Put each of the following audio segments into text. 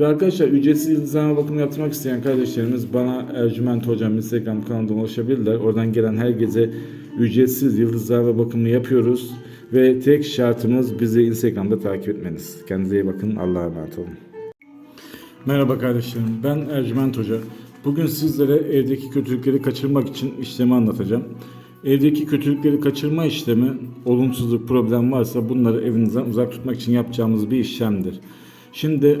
Ve arkadaşlar ücretsiz yıldızlama bakımı yaptırmak isteyen kardeşlerimiz bana Ercüment Hocam Instagram kanalından ulaşabilirler. Oradan gelen herkese ücretsiz yıldızlama bakımı yapıyoruz. Ve tek şartımız bizi Instagram'da takip etmeniz. Kendinize iyi bakın. Allah'a emanet olun. Merhaba kardeşlerim. Ben Ercüment Hoca. Bugün sizlere evdeki kötülükleri kaçırmak için işlemi anlatacağım. Evdeki kötülükleri kaçırma işlemi, olumsuzluk, problem varsa bunları evinizden uzak tutmak için yapacağımız bir işlemdir. Şimdi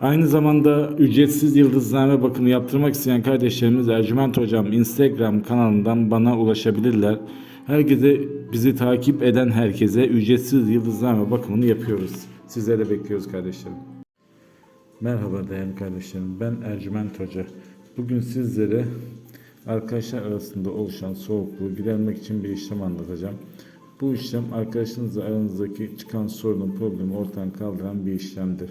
Aynı zamanda ücretsiz yıldızlame bakımı yaptırmak isteyen kardeşlerimiz Ercüment Hocam Instagram kanalından bana ulaşabilirler. Herkese bizi takip eden herkese ücretsiz yıldızlame bakımını yapıyoruz. Sizleri bekliyoruz kardeşlerim. Merhaba değerli kardeşlerim. Ben Ercüment Hoca. Bugün sizlere arkadaşlar arasında oluşan soğukluğu gidermek için bir işlem anlatacağım. Bu işlem arkadaşınızla aranızdaki çıkan sorunun problemi ortadan kaldıran bir işlemdir.